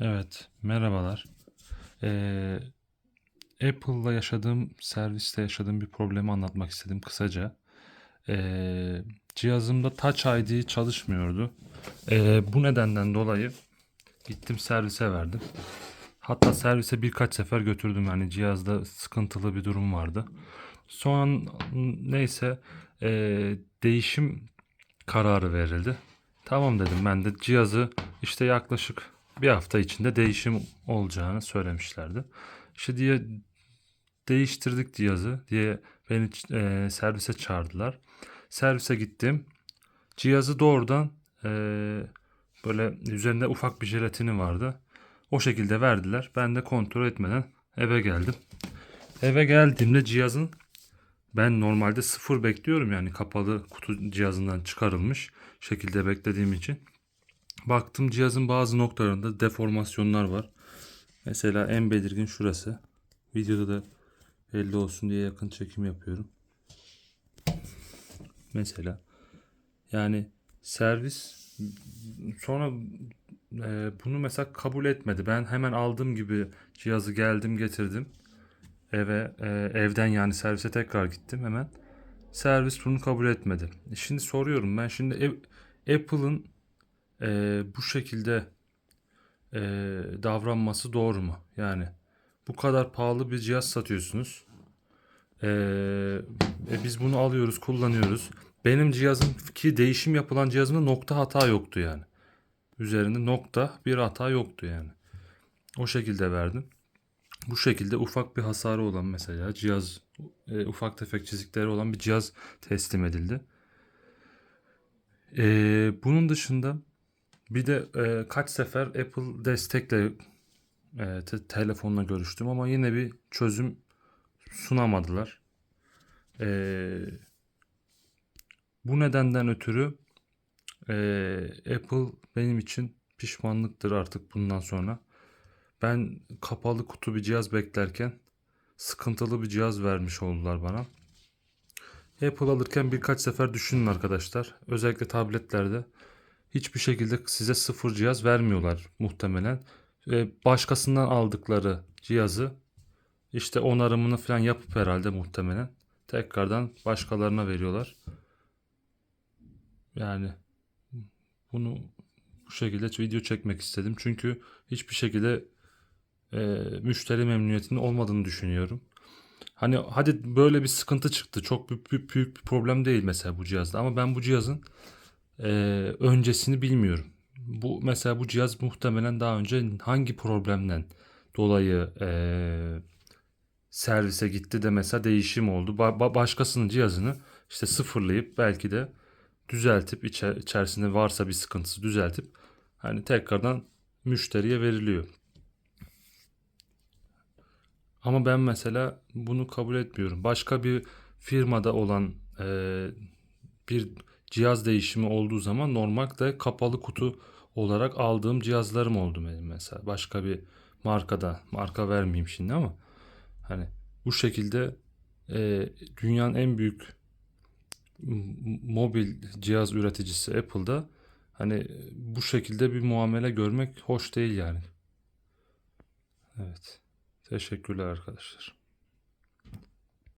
Evet, merhabalar. Ee, Apple'la yaşadığım, serviste yaşadığım bir problemi anlatmak istedim kısaca. Ee, cihazımda Touch ID çalışmıyordu. Ee, bu nedenden dolayı gittim servise verdim. Hatta servise birkaç sefer götürdüm yani cihazda sıkıntılı bir durum vardı. Son neyse ee, değişim kararı verildi. Tamam dedim ben de cihazı işte yaklaşık bir hafta içinde değişim olacağını söylemişlerdi. İşte diye değiştirdik cihazı diye beni e, servise çağırdılar. Servise gittim. Cihazı doğrudan e, böyle üzerinde ufak bir jelatini vardı. O şekilde verdiler. Ben de kontrol etmeden eve geldim. Eve geldiğimde cihazın ben normalde sıfır bekliyorum yani kapalı kutu cihazından çıkarılmış şekilde beklediğim için. Baktım cihazın bazı noktalarında deformasyonlar var. Mesela en belirgin şurası. Videoda da belli olsun diye yakın çekim yapıyorum. Mesela yani servis sonra e, bunu mesela kabul etmedi. Ben hemen aldığım gibi cihazı geldim getirdim eve e, evden yani servise tekrar gittim hemen. Servis bunu kabul etmedi. E, Şimdi soruyorum ben şimdi Apple'ın e, bu şekilde e, davranması doğru mu? Yani bu kadar pahalı bir cihaz satıyorsunuz. E, e, biz bunu alıyoruz, kullanıyoruz. Benim cihazım ki değişim yapılan cihazımda nokta hata yoktu yani. Üzerinde nokta bir hata yoktu yani. O şekilde verdim. Bu şekilde ufak bir hasarı olan mesela cihaz e, ufak tefek çizikleri olan bir cihaz teslim edildi. E, bunun dışında bir de e, kaç sefer Apple destekle e, te- telefonla görüştüm ama yine bir çözüm sunamadılar. E, bu nedenden ötürü e, Apple benim için pişmanlıktır artık bundan sonra. Ben kapalı kutu bir cihaz beklerken sıkıntılı bir cihaz vermiş oldular bana. Apple alırken birkaç sefer düşünün arkadaşlar. Özellikle tabletlerde hiçbir şekilde size sıfır cihaz vermiyorlar muhtemelen. Ve başkasından aldıkları cihazı işte onarımını falan yapıp herhalde muhtemelen tekrardan başkalarına veriyorlar. Yani bunu bu şekilde video çekmek istedim. Çünkü hiçbir şekilde e, müşteri memnuniyetinin olmadığını düşünüyorum. Hani hadi böyle bir sıkıntı çıktı. Çok büyük, büyük, büyük bir problem değil mesela bu cihazda. Ama ben bu cihazın e, öncesini bilmiyorum. Bu mesela bu cihaz muhtemelen daha önce hangi problemden dolayı e, servise gitti de mesela değişim oldu. Ba- ba- başkasının cihazını işte sıfırlayıp belki de düzeltip içe- içerisinde varsa bir sıkıntısı düzeltip hani tekrardan müşteriye veriliyor. Ama ben mesela bunu kabul etmiyorum. Başka bir firmada olan e, bir cihaz değişimi olduğu zaman normalde kapalı kutu olarak aldığım cihazlarım oldu benim mesela. Başka bir markada, marka vermeyeyim şimdi ama hani bu şekilde e, dünyanın en büyük mobil cihaz üreticisi Apple'da hani bu şekilde bir muamele görmek hoş değil yani. Evet. Teşekkürler arkadaşlar.